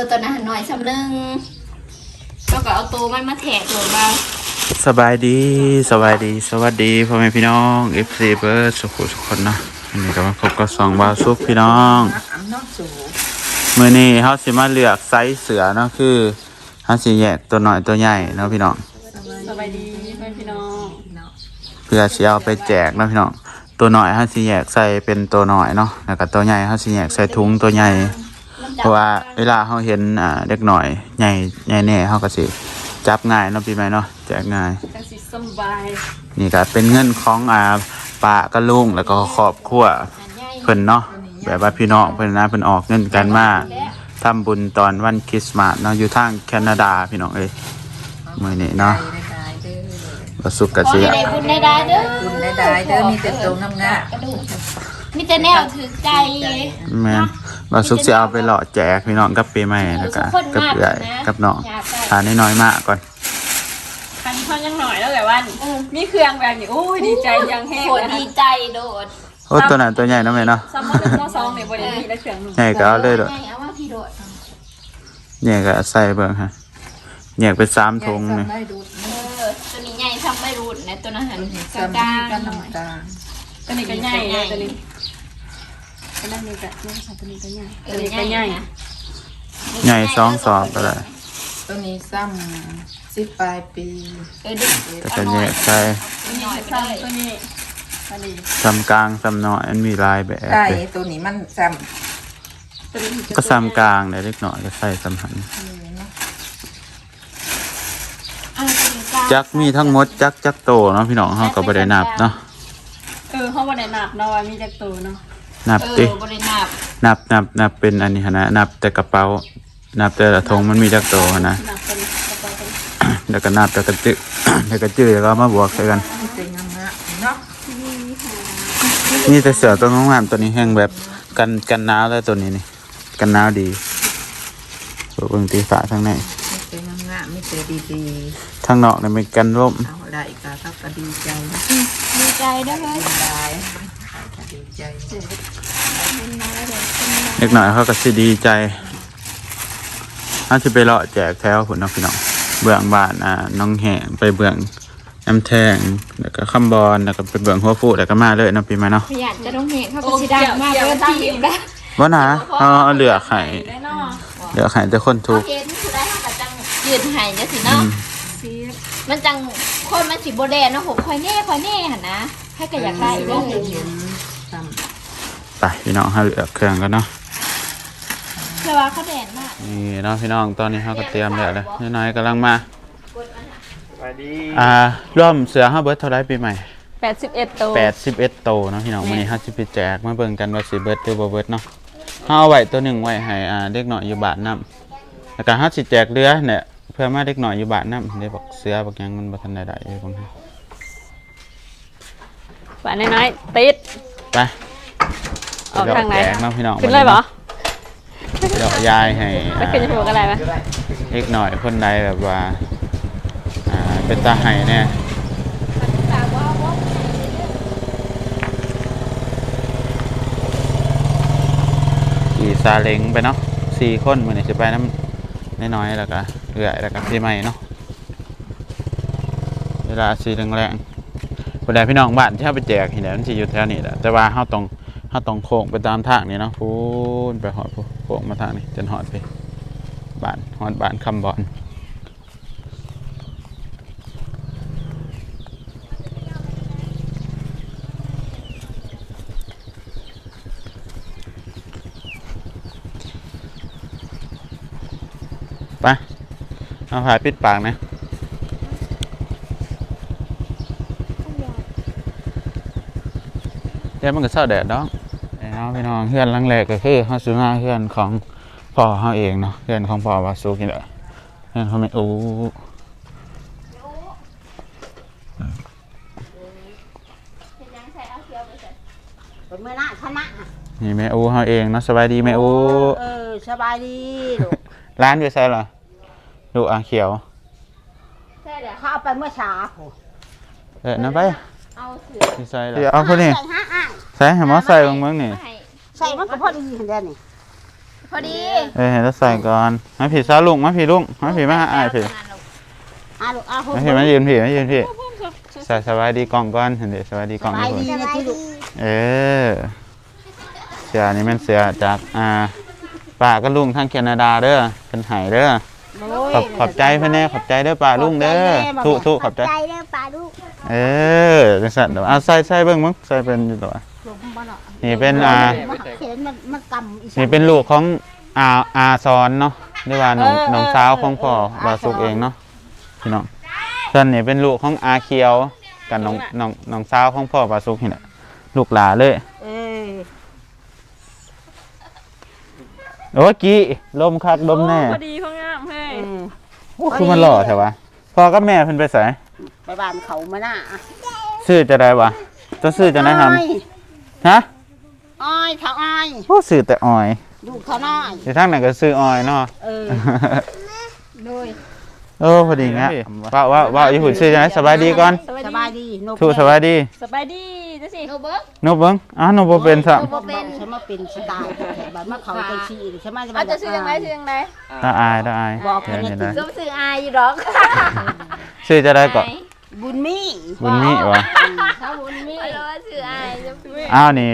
อตัวนั้นหน่อยสำนึงแล้วก็เอาตัวมันมาแทกโหลดมาสบายดีสบายดี สวัสดีพ่อแม่พี่น้องเอฟซีเบิร์ดสุขุทุกคนเนาะวันนี้ก็มาพบกับสองบาวซุปพี่น้องมื่อนี้เขาสิมาเลือกไซส์เสือเนาะคือเขาสิแยกตัวหน่อยตัวใหญ่เนาะพี่น้องสบายดีเพื่อนพี่น้องเพื่อสิเอาไปแจกเนาะพี่น้องตัวหน่อยเขาสิแยกใส่เป็นตัวหน่อยเนาะแล้วก็ตัวใหญ่เขาสิแยกใส่ถุงตัวใหญ่ เพราะว่าเวลาเขาเห็นอ่าเด็กหน่อยใหญ่ใหญ่แน่เขาก็สิจับง่ายเนาะพี่ไหมเนาะแจกง่ายจังสิสำบายนี่ก็เป็นเงินของอ่าป้ากับลุงแล้วก็ครอบครัวเพิ่นเนาะแบบว่าพี่น้องเพิ่นนะเพิ่นออกเงินกันมาทำบุญตอนวันคริสต์มาสเนาะอยู่ทางแคนาดาพี่น้องเอ้ยมื้อนี้เนาะบ่สุกกะขอสิให้ได้บุญได้ได้เด้อบุญได้ได้เด้อมีแต่ตัวงามกระดูกมีแต่แนวถือใจแม่น บ่สุกสิเอาไปหล่อแจกพี่น้องกับปีใหม่แล้วก็กับเอื้อยกับน้องทานน้อยๆมากก่อนคันเขายังหน่อยแล้วแต่ว่ามีเครื่องแบบนี้โอ้ยดีใจยังแห้งโคตรดีใจโดดโอ้ตัวนั้นตัวใหญ่เนาะแม่เนาะซัมมอนหนึ่งมอสองเนี่ยบริมีและเครื่องหนึ่งใหญ่ก็เอาเลยเด้อไงเอาว่าพี่โดดเนี่ยก็ใส่เบิ่งฮะแยกเป็นสามๆถุงนี่ได้ดูดเออตัวนี้ใหญ่ทำไม่รู้นะตัวนั้นหันกสามีลางกันๆหน่อยน้ำตาลตัวนี้ก็ใหญ่เลยตัวนี้ ตัวนี้ก็นี่ค่ะตัวนี้ก็ใหญ่ตัวนี้ก็ใหญ่ใหญ่สองสอบก็ได้ตัวนี้ซ้ำสิบปลายปีเออดึกก็จะแยกใส่ตัวนี้ซ้ำตัวนี้ตัวนี้ซำกลางซ้ำน้อยมันมีลายแบบไก่ตัวนี้มันซ้ตัวนี้ก็ซ้ำกลางเนี่ยเล็กหน้อยก็ใส่ซ้ำหันเอาตัวนี้กลางจักมีทั้งหมดจักจักโตเนาะพี่น้องเฮาก็บ่ได้นับเนาะเออเขาวันไหนหนักเนาะมีจากโตเนาะ นับเอติอบริณาบนับนับนับเป็นอันนี้หั่นนะนับแต่กระเป๋า นับแต่ละธงมันมีจักโตหั่นนะหนักเป็นกระเป๋าเป็นแล้วก็นับแต่กระจื้อ แล้วก็จื้อแล้วก็มาบวกใส่กันำมีแต่งามๆเนาะนี่แต่เสือตัวงามๆตัวนี้แห้งแบบกันกันหนาวเลยตัวนี้นี่กันหนาวดีเบิ่งตีฝาทางในมีแต่งามๆมีแต่ดีทางนอกเนี่ยเป็นกันร่มๆเอาได้ก็เท่าก็ดีใจดีใจด้วยเลยได้ก็ดีใจ เล็กหน่อยเขาก็สิดีใจถ้าจะไปเลาะแจกแถวผลน้องพี่น้องเบื้องบ้านอ่าน้องแหงไปเบื้องน้ำแทงแล้วก็ข้ามบอลแล้วก็ไปเบื้องหัวฟูแล้วก็มาเลยเน้องปีใหม่เนาะขยันจะต้องเห็นเขาก็สิดังมากเลยทีมได้ว่านะเอาเอาเหลือไข่ได้เนาะเหลือไข่จะคนทุกข์เห็นคือได้เขาก็จังยืนไห้เนี่ยสิเนาะซีดมันจังคนมันสิบ่แดนเนาะผมคอยแน่คอยแน่หั่นนะให้ก็อยากได้เด้อซ้ไป พี่น้องเขาเหลือเครื่องกันเนาะแต่ว่าเขาแดนมากนี่เนาะพี่น้องตอนนี้เขาก็เตรียมแล้วเลยน้อยๆกำลังมาอ่าร่วมเสือห้าเบิร์ดเท่าไรปีใหม่แปดสิบเอ็ดตัวแปดสิบเอ็ดโตเนาะพี่น้องวันนี้ห้าสิบแจกมาเบิ่งกันว่าสิเบิร์ดหรือบ่เบิร์ดเนาะห้าเอาไว้ตัวหนึ่งไว้ให้อ่าเด็กหน่อยอยู่บ้านน้ำแล้วก็ห้าสิแจกเรือเนี่ยเพื่อมาเด็กหน่อยอยู่บ้านน้ำได้บอกเสือบอกหยังมันบ่ทันได้ได้อยู่บางทีหวานน้อยๆติดไป ออกทางไหนแจกเนาะพี่น้องขึ้นเลยเหรอเดี๋ยวยายให้แล้วขึ้นจะถูกอะไรไหมเล็กหน่อยคนใดแบบว่าอ่าเป็นตาไห้แน่ขี่ซาเล้งไปเนาะสี่คนมือนี่จะไปน้ำน้อยๆแล้วก็เอื่อยแล้วก็พี่ใหม่เนาะเวลาสีแรงๆคนใดพี่น้องบ้านที่เขาไปแจกเห็นแล้วมันจะอยู่แถวนี้แหละแต่ว่าเขาต้อง เขาต้องโค้งไปตามทางนี้เนาะพูนไปหอดพูโค้งมาทางนี้จนหอดไปบ้านหอดบ้านคำบอลไปเอาผ้าปิดปากนะเดี๋ยวมันก็เศร้าแดดดอก ไอ้น้องพี่น้องเพื่อนหลังแรกก็คือเฮาซื้อมาเพื่อนของพ่อเฮาเองเนาะเพื่อนของพ่อวาสุกินแหละเพื่อนเขาไม่อู้เป็นเมื่อหน้าชนะนี่แม่อู้เฮาเองเนาะสบายดีแม่อู้เออสบายดีลูกร้านอยู่ไสเหรอดูอะเขียวใช่เดี๋ยวเขาเอาไปเมื่อเช้าโหเออนั่นไปเอาเสือที่ใส่เหรอเอาคนนี้ใส่ห้าอ่าง ใส่ให้หมอใส่บางเมืองนี่ให้ใส่มันก็พอดีเห็นได้นี่พออดีเออเห็นแล้วใส่ก่อนมาผีซาลุงมาผีลุงมาผีมาหาอ้ายผีอาลูกอาโหมาผีมายืนผีมายืนผีใส่สบายดีกล่องก่อนเห็นดิสบายดีกล่องไปทุกคนดีนะที่ลูกเออเสือนี่แมันเสือจากอ่าป้าก็ลุงทางแคนาดาเด้อเป็นไห้เด้อขอบขอบใจเพื่อนแน่ขอบใจเด้อป้าลุงเด้อทุทุขอบใจใจเด้อปลาลูกเออจังซั่นเดี๋ยวเอาใส่ใส่เบิ่งมึงใส่เป็นอยู่ตัวลงมาเนาะนี่เป็นอ่ามันเขียนมันมันกำอีสานี่เป็นลูกของอาอาซอนเนาะหรือว่าน้องน้องสาวของพ่อบาสุกเองเนาะพี่น้องส่วนนี่เป็นลูกของอาเคียวกับน้องน้องน้องสาวของพ่อบาสุกนี่แหละลูกหลาเลยเออโอ้ยกี้ลมคักลมแน่พอดีพองามเฮ้ยอืมโอ้คือมันหล่อแถวะพ่อกับแม่เพิ่นไปใส่ไปบ้านเขามาหน้าซื้อจะได้วะจะซื้อจะได้ทอ้อยำฮะ อ้อยเขาอ้อยโอ้ซื้อแต่ออยลูกเขาน้อยที่ทางไหนก็ซื้อออยเนาะเออโดยโอ้พอดีงะว่าว่าว่าอยู่หุ่นซื้อจะได้สบายดีก่อนสบายดีนกถูกสบายดีสบายดีจังสิโนเบิร์กนบเบิ้งอ้าวนบบ่เป็นสันกเป็นฉันมาเป็นสตาร์บัดมาเขาจังซี่ฉันมาเอาจะซื้อยังไงซื้อยังไงตาอายตาอายบอกเดี๋ยวให้นี้ได้ได้ซื้อซื้ออายอยู่ดอกซื้อจะได้ก่อน บุญมีบุญมีวะถ้าบุญมีเอาว่าซื้ออายจะซื้ออ้าวนี่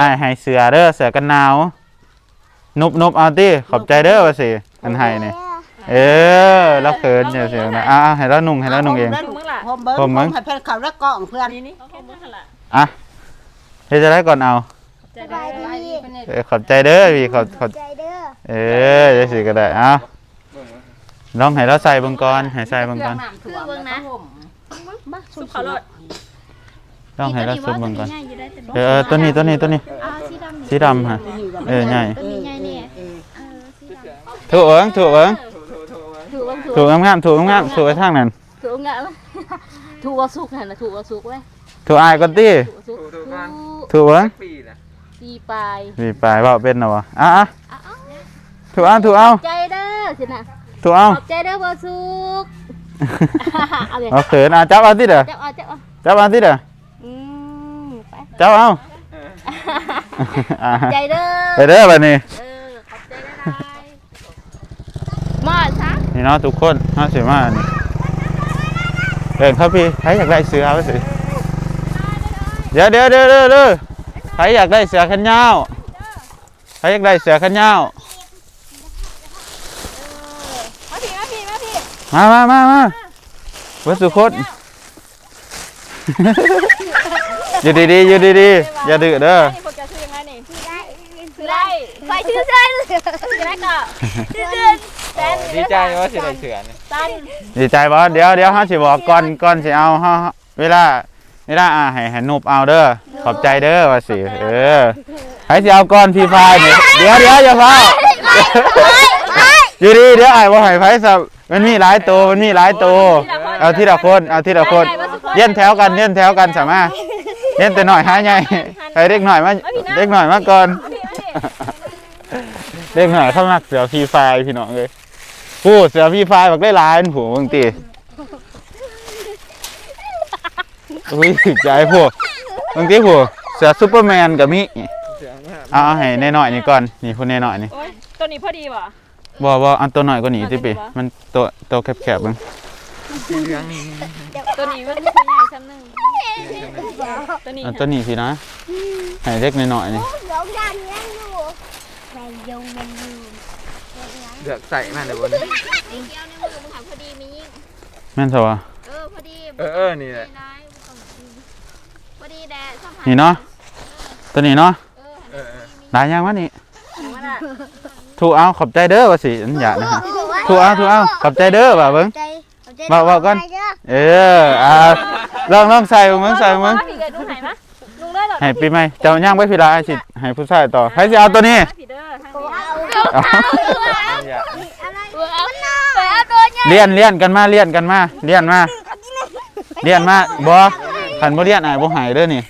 อ้ายให้เสือเด้อเสือกันหนาว นุบนุบเอาติขอบใจเด้อว่าสิอันให้นี่เออแล้วเขินเนี่ยเสียงนะอ้าวให้แล้วนุ่งให้แล้วนุ่งเอง ผมเบิ้งผผมมเบิ่งให้เพื่อนเขาแล้วกล่องเพื่อนนี่นี่แค่มือหันละอะเฮ็ดจะได้ก่อนเอาใจได้เออขอบใจเด้อพี่ขอบขอบเออจะสิก็ได้เอ้าลองให้เราใส่เบิ่งก่อนให้ใส่เบิ่งก่อนคือเบิ่งนะ ซุปขาวโรดลองให้เราซุบเบิ่งก่อนง่ายอยู่ได้แต่บ่เออเออตัวนี้ตัวนี้ตัวนี้เอาสีดำนี่สีดำฮะเออใหญ่ตัวนี้ง่ายเนี่ยถูกเอิงถูกเอิงถูกบ้างถูกถูกงามๆถูกงามๆถูกไปทางนั้นถูกงะถูกว่าสุกหั่นน่ะถูกว่าสุกเว้ยถูกอายก่อนติถูกว่าสุกถูกถูกเอิงปีนะสีปลายมีปลายเว้าเป็นเนาะวะอะอะถูกเอาถูกเอาใจเด้อสินะถูกเอาขอบใจเด้อบ่สุก เอาเลยเอาเขินอะจับเอาติเด้อจับเอาจับเอาจับเอาติเด้ออืมไปจับเอาอะใจเด้อไปเด้อบัดนี้เออขอบใจได้หมอดซะนี่เนาะทุกคนเนาะสิมานี่เดินครับพี่ใครอยากได้เสือเอาสิเดี๋ยวเดี๋ยวเดี๋ยวเดี๋ยวเดี๋ยวใครอยากได้เสือแขนยาวใครอยากได้เสือแขนยาว มาพี่มาพี่มาพี่ มามามามาวัสุคตอยู่ดีๆอยู่ดีๆอย่าดื้อเด้อนี่พวกแกชื่อยังไงนี่ชื่อได้ชื่อได้ไปชื่อเส้นชื่อได้ก็ชื่อเดือนแซนดีใจว่าสิได้เสือนี่ตันดีใจบ่เดี๋ยวเดี๋ยวเฮาสิบอกก่อนก่อนสิเอาเฮาเวลาเวลาอ่าให้ให้นุบเอาเด้อขอบใจเด้อว่าสิเออให้สิเอาก่อนพี่พายนี่เดี๋ยวเดี๋ยวอย่าพา อยู่ดีเดี๋ยวอ้ายบ่ให้ไผสับมันมีหลายตัวมันมีหลายตัวเอาทีละคนเอาทีละคนเลี้ยนแถวกันเลี้ยนแถวกันสามารถเลี้ยนแต่น้อยหาใหญ่ให้เด็กหน่อยมาเด็กหน่อยมาก่อนมาพี่มาพี่เด็กหน่อยเข้ามักเสือฟรีไฟล์พี่น้องเลยผู้เสือฟรีไฟล์บักได้หลายอันผู้บางทีอุ้ยถึกใจพวกบางทีผู้เสือซูเปอร์แมนกับมิเสือมากเอาเอาให้แน่หน่อยนี่ก่อนนี่พูดแน่หน่อยนี่ โอ้ยตัวนี้พอดีว่ะ บ่บ่อันตัวหน่อยกว่านี้ที่ปีเอาตัวนี้วะมันตัวตัวแคบๆเบิ่งสีเหลืองนี่ตัวนี้มันตัวใหญ่ซ้ำหนึ่งตัวนี้อันตัวนี้สินะให้เล็กหน่อยๆนี่เลือกใส่มาเลยบนเกี่ยวในมือมึงหาพอดีมียิ่งแม่นซะวะเออพอดีเออเออนี่แหละพอดีแดดสัมผัสนี่เนาะตัวนี้เนาะเออเออหลายอย่างวะนี่ ถูกเอาขอบใจเด้อว่าสิอันอย่านะฮะถูกเอาถูกเอาขอบใจเด้อว่าเบิ่ง ว่าว่าก่อน เอออ่าลองลองใส่เบิ่งเบิ่งใส่เบิ่งมาพี่เกิดดูไหนมะลุงเลยเหรอให้ปีใหม่เจ้าย่างไว้พิลาให้สิให้ผู้ชายต่อให้สิเอาตัวนี้มาพี่เด้อทางนี้เอาอย่าไปเอาตัวเนี่ยเลียนเลียนกันมาเลียนกันมาเลียนมาเลียนมาบ่ขันบ่เลียนอ้ายบ่ใหายเด้อนี่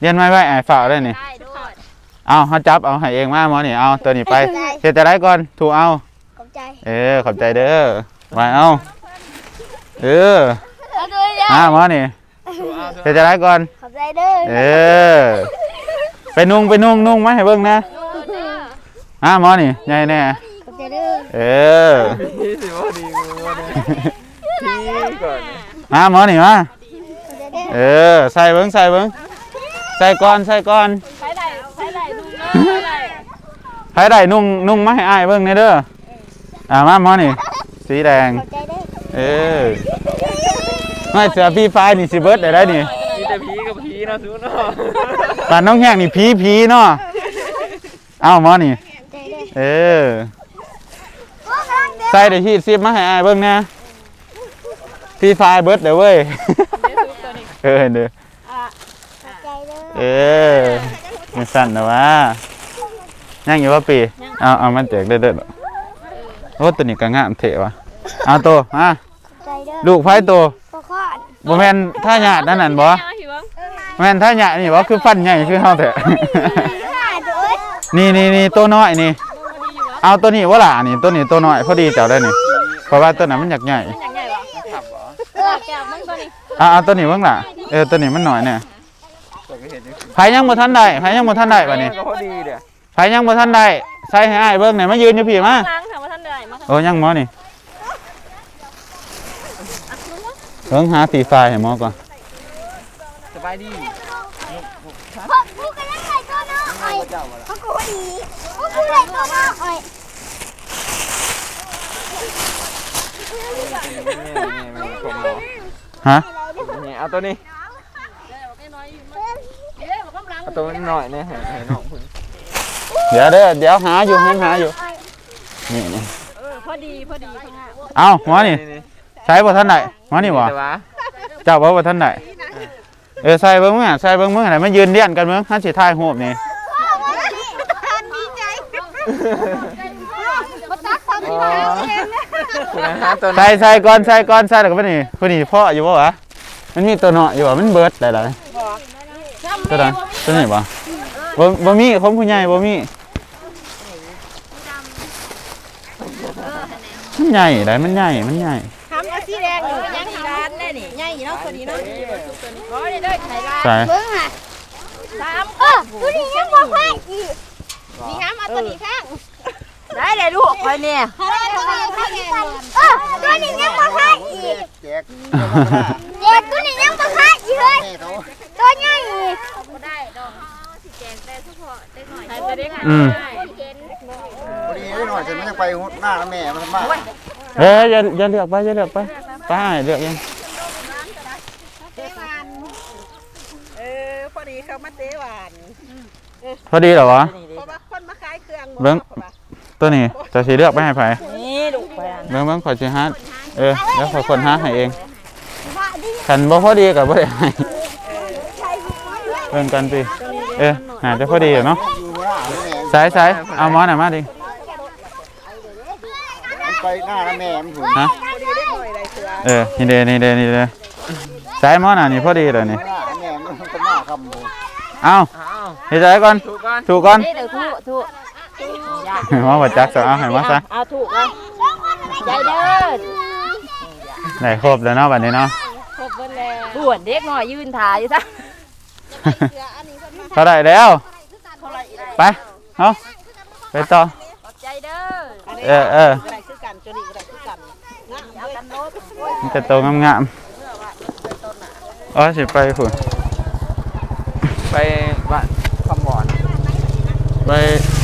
เลียนไว้ไว้อ้ายฝากเด้อนี่ ได้ด้วย เอาเฮาจับเอาให้เองมาหมอนี่เอาตัวนี้ไปเฮ็ดแต่ไรก่อนถูกเอาเออขอบใจเด้อไว้เอาเออเอาตัวเนี่ยมาหมอนี่ถูกเอาถูกเฮ็ดแต่ไรก่อน ขอบใจเด้อเออ ไปนุ่งไปนุ่งนุ่งมาให้เบิ่งนะดูเด้ออะหมอนี่ใหญ่แน่ขอบใจเด้อเออพี่สิว่าดีกูว่าเนี่ยพี่ก่อนมาหมอนี่มาเออใส่เบิ้งใส่เบิ้งใส่ก่อนใส่ก่อน ใช้ได้ใช้ได้ดูเนาะใช้ได้ ใครได้นุ่งนุ่งมาให้อ้ายเบิ้งนี่เด้ออ่ามาหมอนี่ สีแดงขอบใจเด้อเออไม่เสือพี่ฟ้ายนี่สิเบิร์ดได้ได้นี่มีแต่พี่กับพี่เนาะซูเนาะปานน้องแห้งนี่ผีผีเนาะเอ้าหมอนี่ใจเด้อเออใส่ได้ที่ซิบมาให้อ้ายเบิ้งนะพี่ฟ้ายเบิร์ดเด้อเว้ย เออเด้อขอบใจเด้อเออมันสั่นนะวะ ยังอยู่ว่าปีเอาเอามันแจกเด้อๆโอ้ตัวนี้ก็งามเถอะวะเอาตัวมาขอบใจเด้อลูกไฟตัวพ่อข้อนบ่แม่นท่าหยาดนั่นนั่นบ่เอาหิวบ้างแม่นท่าหยาดนี่บ่คือฟันใหญ่คือเฮาแท้นี่นี่นี่ตัวน้อยนี่ เอาตัวนี้บ่ล่ะนี่ตัวนี้ตัวน้อยพอดีเจ้าได้นี่เพราะว่าตัวนั้นมันอยากใหญ่อย่างใหญ่วะขับเหรอเออแก้วมันตัวนี้เอาเอาตัวนี้เบิ่งล่ะเออตัวนี้มันน้อยเนี่ยตัวก็เห็นอยู่ไผยังบ่ทันได้ไผยังบ่ทันได้บัดนี้ก็พอดีเดี๋ย วไผยังบ่ทันได้ใส่ให้อ้ายเบิ่งหน่อยมายืนอยู่พี่มาล้างถามว่าท่านเดือยมาโอ้ยังหมอนี่เพิ่งหาสีฟ้าให้หมอก่อนสบายดีพ่อกูกำลังใส่ตัวน้อยพ่อกูดีพ่อกูใส่ตัวน้อยผมเหรอฮะนี่เอาตัวนี้เอาตัวนี้หน่อยเนี่ยให้ให้น้องเพิ่ง เดี๋ยวเด้อเดี๋ยวหาอยู่ให้หาอยู่นี่นี่เออพอดีพอดีพอดีเอ้าหมอนี่นี่ใส่บ่ทันได้หมอนี่บ่แต่ว่าเจ้าบ่บ่ทันได้เออใส่เบิ่งมึงอะใส่เบิ่งมึงไหนมายืนเรียนกันมึงหันสิถ่ายรูปนี่ดีใจอ๋อคุณนะฮะตัวใส่ใส่ก่อนใส่ก่อนใส่แล้วก็ไปนี่ผู้นี่พ่ออยู่บ่วะมันมีตัวเนาะอยู่บ่มันเบิดได้หลายตัวนั้นตัวนี้บ่บ่บ่มีของผู้ใหญ่บ่มี มันใหญ่ได้มันใหญ่ มันใหญ่ทำเอาสีแดงอยู่ยังสีร้านแน่นี่ใหญ่เนาะตัวนี้เนาะโอ้ยเด้อไข่ร้านใส่เบิ่งอะสามเออตัวนี้ยังบ่ค่อยอีกมีห้ามเอาตัวนี้ข้างได้เลยลูกคอยเนี่ยเออตัวนี้ยังบ่ค่อยอีกแจกเด็กตัวนี้ยังบ่ค่อยอีกเลยตัวใหญ่อีก ใส่ตัวเด็กอืมพอดีนิดหน่อยจะไม่ต้องไปหน้าแม่มันมากเอ้ยอย่าอย่าเลือกไปอย่าเลือกไปไปให้เลือกเองเออพอดีเขามาเตะหวานพอดีเหรอวะ เพราะว่าคนมาขายเครื่องหมดเบิ้งตัวนี้จะสีเลือกไปให้ไผนี่ลูกไปเบิ้งเบิ้งขอสิฮัทเออแล้วขอคนฮัทให้เองคันบ่พอดีกับบ่ได้ให้เบิ่งกันสิ เออน่าจะพอดีอยู่เนาะอยู่หน้าแม่สายสายเอาหมอหน่อยมาดิมันไปหน้าแม่มันถูกฮะพอดีได้หน่อยได้เสือเออนี่เด้นี่เด้นี่เด้สายหมอน่ะนี่พอดีเลยนี่หน้าแม่มันเป็นหน้าคำบูเอาอ้าวเฮ็ดใจก่อนถูกก่อนถูกก่อนนี่เดี๋ยวทุกทุกหมอบ่จักซะเอาให้มาซะเอาถูกเลยใจเด้อได้ครบแล้วเนาะบัดนี้เนาะครบเบิดแล้วปวดเด็กหน่อยยืนถ่ายอยู่ซะ เท่าไหร่แล้ว ไปเอาไปต่อ ขอบใจเด้อเออเอออะไรคือกันตัวนี้อะไรคือกันนะเอากันโน้ตมันจะโตงามๆอ๋อสิไปพุ่นไปบ้านคำหวานไป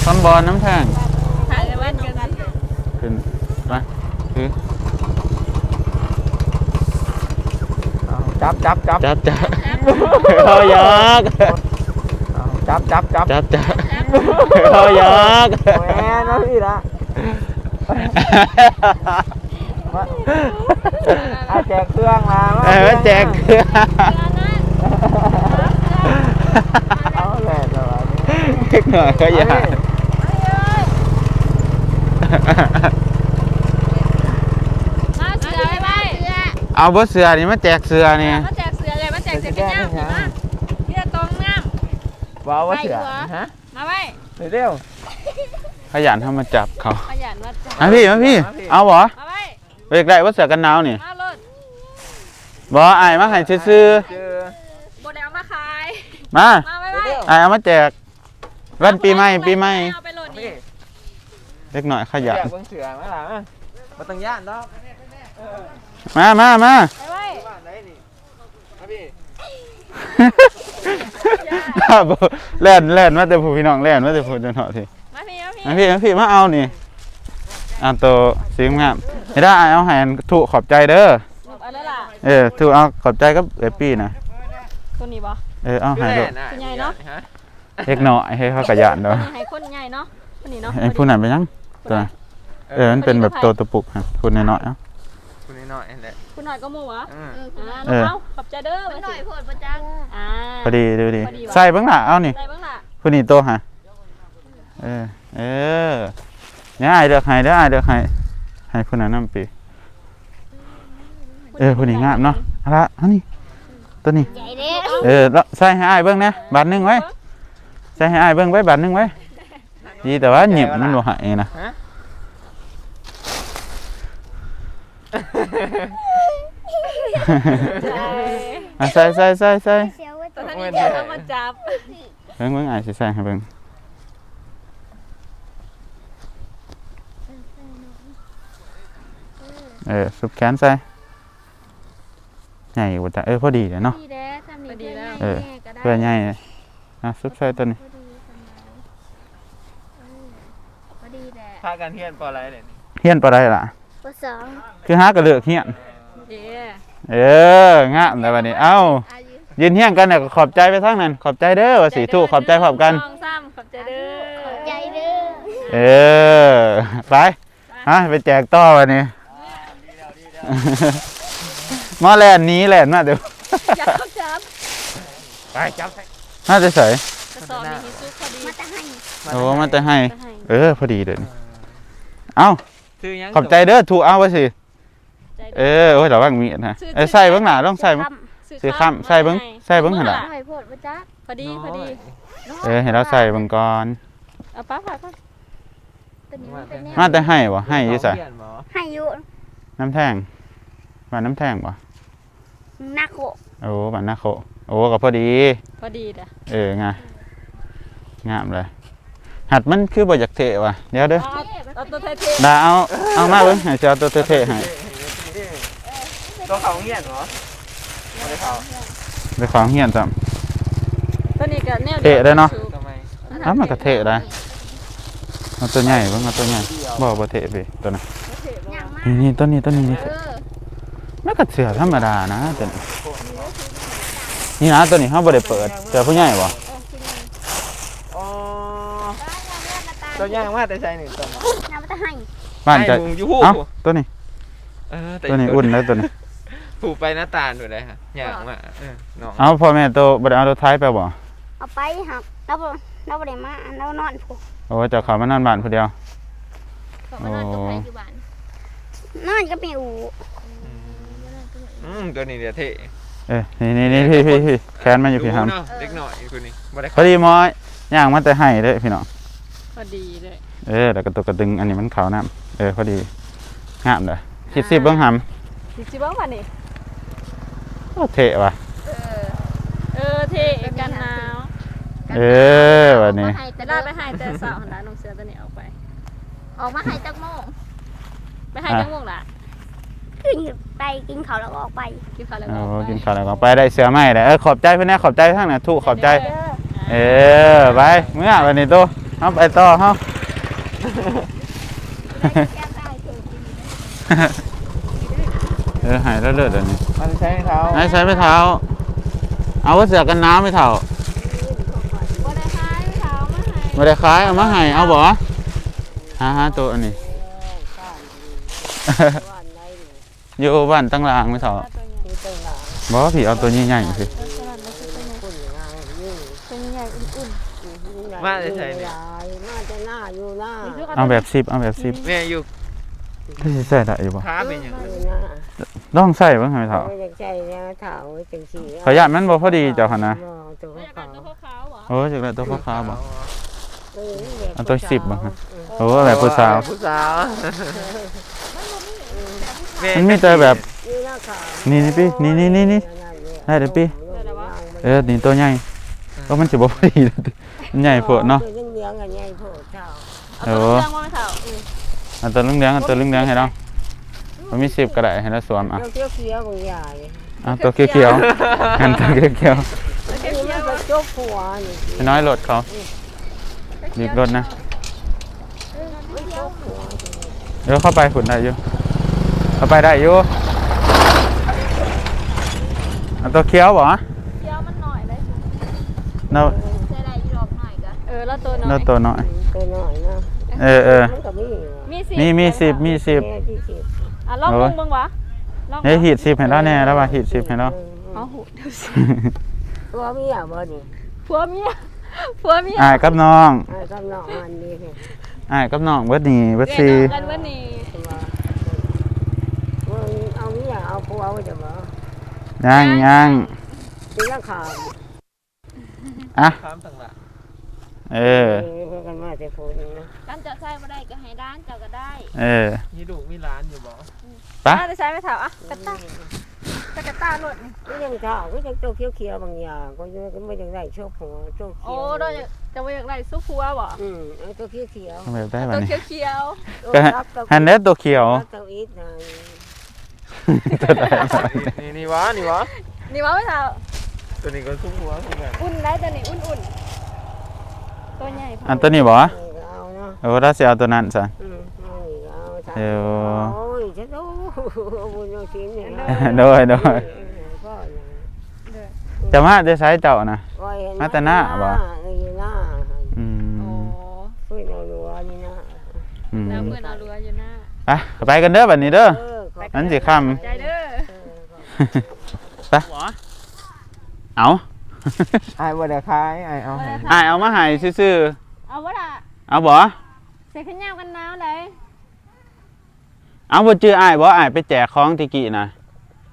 ซ้อนบอลน้ำแทงถ่ายกันวันกันขึ้นไปคือเอาจับจับจับจับจับเขายากเอา จับจับจับจับจับเขายากแหม่นะพี่ละอาแจกเครื่องมาเออแจกเครื่องเอาแหละสบายดีเล็กหน่อยเขายากมาเสือไปไปเอาบ่เสือนี่มาแจกเสือนี่มาแจกเสือเลยมาแจกเสือกันย่างมาที่จะตรงน้ ว้าวว่าเสือฮะำมาไว้เร็ว ขยันทำมาจับเขาขยันมาจับมาพี่ มาพี่ เอาบ่มาไว้เรียกได้ว่าเสือกันหนาวนี่มาเลยบ่อายมาให้ซื่อๆเจอโบแดงมาขาย ๆมามาไว้ไว้อายเอามาแจกวันปีใหม่ปีใหม่เอาไปโหลดนี่เล็กหน่อยขยันอยากเบิ่งเสือมาล่ะมาบ่ต้องย่านดอกมามามาไปไว้ บ้านไหนนี่มาพี่ บ่ แล่นแล่นมาแต่ผู้พี่น้องแล่นมาแต่ผู้เจ้าเนาะทีมาพี่มาพี่มาพี่มาพี่มาเอานี่เอาตัวสีงามไม่ได้เอาให้อันถูกขอบใจเด้อหลบเอันนั้นล่ะเออถูกเอาขอบใจกับเอปี้นะตัวนี้บ่เออเอาให้แม่ลูกน่ะเป็นไงเนาะฮะเล็กน้อยให้เขากระยานเด้อตัวนี้ให้คนใหญ่เนาะตัวนี้เนาะไอ้ผู้นั้นเป็นยังตัวนั้นเออมันเป็นแบบตัวตะปุกฮะคุณน้อยๆเนาะคุณน้อยๆนั่นแหละ คุณหน่อยก็หมู่วะอืมอ่าเออเอาขอบใจเด้อมันหน่อยสิโพดประจังอ่า พอดีดูดิพอดีวะ ใส่เบ้างล่ะเอานี่ ได้บ้างล่ะผู้นี้โตฮะเออ เออเนี่ยไอายเลือกให้เด้อไอายเลือกให้ให้ผู้นั้นนำปี เออผู้นี้งามเนาะเอาละเอานี่ตัวนี้ ใหญ่เด้เออแล้วใส่ให้อ้ายเบิ่งนะบาทหนึงไว้ใส่ให้อ้ายเบิ่งไว้บาทหนึงไว้ดีแต่ว่าหยิบมันบ่หายนะฮะใช่ อะใส่ใส่ใส่ใส่เสียวไว้ตัวนี้เดี๋ยวเรามาจับเบิ่งเบิ่งอ้ายสิใส่ให้เบิ่งเออสุบแขนใส่ใหญ่กว่าจ้ะเออพอดีเลยเนาะ ดีเด้ทำนี่เพื่อนเออแม่ก็ได้เพื่อใหญ่เลยอะสุบใส่ตัวนี้ พอดีสำหรับเออพอดีแหละพากันเฮียนปออะไรเลยนี่เฮียนปานใดล่ะ ปสองคือหากระเลือกเฮียนเย้ เอองามแต่บัดนี้ เอ้าอายุยืนเฮียงกันเนี่ยก็ขอบใจไปทางนั้น ขอบใจเด้อว่าสิถูกขอบใจพร้อมกันสองสามขอบใจเด้อใจเด้อเออ ไปฮะไปแจกต่อวันนี้ มาแลนหนี้แลนมาเดี๋ยวจับจับไปจับใส่น่าจะใส่กระสอบมีฮิซุพอดีมาจะให้โอ้มันจะให้ จะให้ เออ พอดีเดี๋ยวนี้เอ้า ซื้อยังขอบใจเด้อถูกเอาไว้สิใจ เออโอ้ยระวังมีดนะเออใส่เบิ้งหน้าต้องใส่เบิ่งซื้อข้ามใส่เบิ่งใส่เบิ่งหั่นล่ะหน่อยโพดประจักพอดีพอดีเออให้เราใส่เบิ่งก่อนเอาป้าป้าป้าตัวนี้มันเป็นแนวมาแต่ให้บ่ให้อยู่ใส่เฮียนบ่ให้อยู่น้ำแท่งว่าน้ำแท่งบ่นักโขโอ้บันนาโคโอ้ก็พอดี พอดีจ้ะเออไงงามเลยหัดมันคือบ่อยากเทะว่ะเดี๋ยวเด้อเอาเอาตัวเท่ดาเอาเอามาเบิ่งให้สิเอาตัวเทะๆให้ ตัวเขาเฮียนเหรอบ่ได้เขาไปของเฮียนจ้ะๆตัวนี้ก็แนวเท่ได้เนาะ ทำไมอ้าวมันก็เทะได้ เอาตัวใหญ่เบิ่งเอาตัวใหญ่บ่บ่เทะไปตัวนั้นอย่างมากนี่นี่ตัวนี้ตัวนี้นี่เออมันก็เสือธรรมดานะตัวนี้นี่นะตัวนี้เฮาบ่ได้เปิดเสือผู้ใหญ่บ่อ๋อตัวย่างมาแต่ใส่หนึ่งตัวมาน้ำมันจะให้บ้านจะให้หุงอยู่หู้เอ้าตัวนี้ เออแต่ตัวนี้อุ่นแล้วตัวนี้ ผูกไปหน้าตาลอยู่เลยฮะอย่างมาเออน้องเอาพ่อแม่โตัวบ่ได้เอาตัวท้ายไปบ่เอาไปหักเราบ่เราบ่ได้มาเรานอนผูกโอ้เจ้าเขามานอนบ้านผู้เดียวขามานอนกับใครอยู่บ้านนอนก็มีอูอืมตัวนี้เดี๋ยวเท่เอ้ยนี่นี่นี่พี่พี่พี่แขนมันอยู่พี่หำดูเนาะเล็กหน่อยตัวนี้บ่ได้พอดีหมอยย่างมันแต่ให้เด้อพี่น้องพอดีเลยเออแล้วก็ตัวกระดึงอันนี้มันขาวน้ำเออพอดีงามเลยคิดสิเบิ้งหสิสิบ้างวันนี้ำโอ้ เทะว่ะ เออเท่กันหนาวเออวันนี้ออกมาให้แต่แต่ได้ได้ไปให้แต่สาวหันหน้าน้องเสือตัวนี้ออกไป ออกมาให้จักโมงไปให้จังวงล่ะขึ้นไปกินข้าวแล้วก็ออกไป กินข้าวแล้วโอ้ก็ออกไปกินข้าวแล้วก็ไปได้เสือไหมได้เออขอบใจเพื่อนนะขอบใจทั้งนั้นทุกขอบใจ เออไปเมื่อวันนี้ตัวเอาไปต่อเฮา เออหายแล้วเลือดอันนี้มันใช้เท้าไอ้ใช้ไม่เท้า เอาว่าเสือกันน้ำไม่เท่าบ่ได้ขายขาวมาให้ไม่ได้ขายเอามาให้เอาบ่ฮะฮะตัวอันนี้อยู่บ้านตั้งรางไม่เท่าบอกว่าพี่เอาตัวใหญ่ๆสิเป็นใหญ่อุ่นมาแต่ใส่เนี่ยเอาแบบซิปเอาแบบซิปแม่อยู่ที่สิใส่ได้อยู่บ่ขาเป็นหยัง ต้องใส่บ้างไหมเท่าไม่อยากใช้แล้วเถาจังสีขอยานมันบ่พอดีเจ้าค่ะนะตัวๆอยากขาวได้ตัวขาวๆเหรอโอ้ยจากแล้วตัวขาวๆบ่เออเอาตัวสิบบ่ฮะโอ้แบบผู้สาวผู้สาวแมันมีแต่แบบนี่หน้าขาวนี่นี่พี่นี่นี่นี่นี่ได้เด้อพี่เออนี่ตัวใหญ่ก็มันสิบ่พอดีมันใหญ่โพดเนาะตัวยังเลี้ยงกันใหญ่โพดเถาเเอาตัวเรื่องว่าไม่เท่าเออเอาตัวเหลืองๆเอาตัวเหลืองๆให้เรา มันมีสิบก็ได้ให้เราสวมอะเจ้าเกี้ยวเกี้ยวบางอย่างเลยเอาตัวเขียวๆอันตัวเขียวนี่มันเป็นโจ๊กผัวนี่ๆให้น้อยรถเขาบีบรถนะเดี๋ยวเข้าไปฝุ่นได้อยู่ เข้าไปได้อยู่เอาตัวเขียวบ่เที่ยวมันหน่อยได้สุดเราใส่ได้อีดอกหน่อยก็เออแล้วตัวน้อเรายตัวน้อย ตัวน้อยนะเออเออมันก็มีอยู่มีสิมีมีสิบมีสิบแค่ที่สิบ อะลองโอ้เบิ่ยงเบิ่งวะลองเฮ้ยหีดสิบให้เราแน่แล้วว่าหีดสิบให้เราเอาหูเดี๋ยวสิตัวมีอะบ่นี่ผัวเมียผัวเมียอายกับน้องไอ้กำลังมันนี่เนี่ยอายกับน้องเบิดนี่เบิดเรียซีนเอากันวันนี้ตัวเอามีอะเอาผัวไว้จะบ่ย่างย่างตีละขาดอะ ข้ามต่างหลัก เออเพื่อกันมาแต่พูดนะกันเจะใส่บ่ได้ก็ให้ด้านเจ้าก็ได้เออมีลูกมีร้านอยู่บ่ปะอะได้ใช้ไม่เท่าอะกระตากกระกระตาหนวดนี่ก็ยังเจ้าก็ยังโตเขียวเขียวบางอย่างก็ยังก็ไม่ยังได้โชคหัวโชคเขียวโอ้เราจะจะไปอยากได้ซุปผัวบ่อืมเอาตัวเขียวเขียวแบบได้ตัป่ะวนี่เขียวฮันเนสตัวเขียวตัวอีทนะนี่นี่วะนี่วะนี่ว่าไม่เท่าตัวนี้ก็ซุ้มหัวคือกันอุ่นได้ตัวนี้อุ่นๆ ตัวใหญ่พออันตัวนี้บ่เอาเนาะโอ้ถ้าสิเอาตัวนั้นซะอืมเอาอีกเอาซะเดี๋ยวโอ้ยฉันโอ้บุญโยชินเนี่ยนะโดยโดยพ่อเนี่ยจะมาได้ใช้เจ้านะ โอ้ยเห็นไหมาแต่หน้าบ่ เออหน้าอืโอ้มเพื่อนเอาลัวนี่นะอืมแล้วเพื่อนเอาเรืออยู่หน้าไปไปกันเด้อบัดนี้เด้อ เออขอบอันสิค่ำ ใจเด้อ เออขอบไปเอา ไอ้บ่ได้ขายไอ้เอาให้อายเอามาให้ซื่อเอาวะล่ะๆเอาบ่ใส่ขึ้นยาวกันหนาวเลยเอาบ่ชื่ออายบ่อายไปแจกของติกี้นะ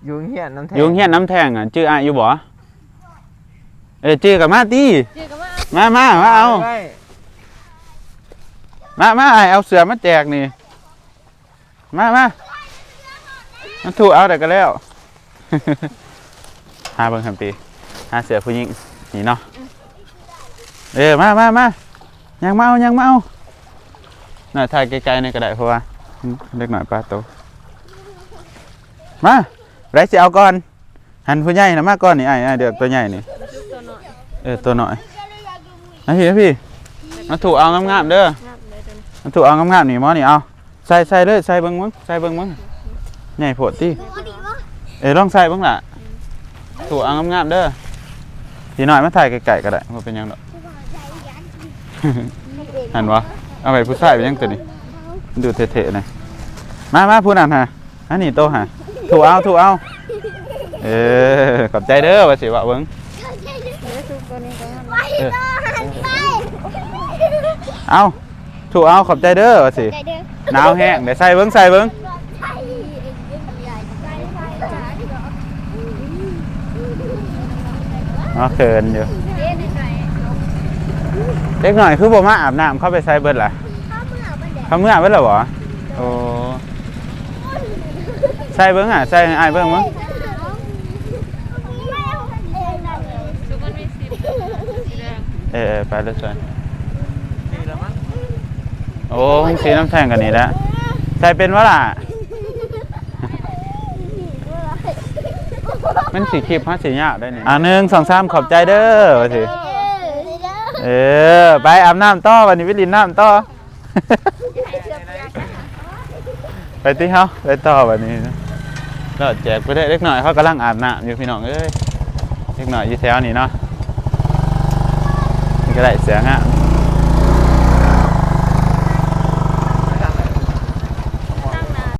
ยุงเหี้ยนน้ำแทงอยู่โรงเฮียนน้ำแทงอะชื่ออายอยู่บ่เออชื่อกับมาติจือกันว่ามามามาเอา ไว้มามาอายเอาเสือมาแจกนี่ มามามันถูกเอาแต่ก็แล้ว หาเบิ่งคำปี หาเสือผู้หญิงนี่เนาะเออมามามายังมาเอายังมาเอาหน่อยถ่ายไกลๆในอยก็ได้เพราะว่าเล็กหน่อยป้าโตมาไรสิเอาก่อน หันผู้ใหญ่นะมาก่อนนี่ไอ้ไอ้เดี๋ยวตัวใหญ่นี่เออตัวหน่อยนะพี่นะพี่มาถูกเอางามๆเด้อมาถูกเอางามๆนี่มอนี่เอาใส่ใส่เลยใส่เบิ่งมึงใส่เบิ่งมึงใหญ่โพดติเออลองใส่เบิ่งล่ะถูกเอางามๆเด้อ ทีน้อยมาถ่ายไกลๆก็ได้บ่เป็นหยังดอก หันวะเอาไปผู้ชายไปยังตัวนี้ ดูเท่ๆหน่อยมามาพูดนั่นฮะอันนี้โตฮะถูกเอาถูกเอา เออขอบใจเด้อว่าสิว่าเบิ่งไปต่อหันไปเอาถูกเอาขอบใจเด้อว่าสิใจเด้อหนาวแห้งเดี๋ยวใส่เบิ่งใส่เบิ่ง ใช่ใหญ่ใจใช่ใช่ อ๋อเขินอยู่ เด้ในใจเล็กหน่อยคือบ่มาอาบน้ำเข้าไปใส่เบิดล่ะข้าวเมื่อมันแดดเขาเมื่อเบิดแล้วบ่โอ้ใส่เบิ่งอะใส่ให้อ้ายเบิ่งมั้งซุปมันมีสิบสีแดงเออๆไปเลยใส่นี่แล้วมั้งโอ้ห้องสีน้ำแทงกันนี่แหละใส่เป็นวะล่ะ มันสีคลิปฮะสียาได้นี่อ่าหนึ่งสองสามขอบใจเด้อว่าสิเออ ไปอาบน้ำต่อวันนี้วิลินน้ำต่อ ไปที่เขาไปต่อวันนี้นะก็แจกไปได้เล็กหน่อยเขากำลังอาบน้ำอยู่พี่น้องเอ้ยเล็กหน่อยอยู่แถวนี้เนาะก็ได้เสียงอะ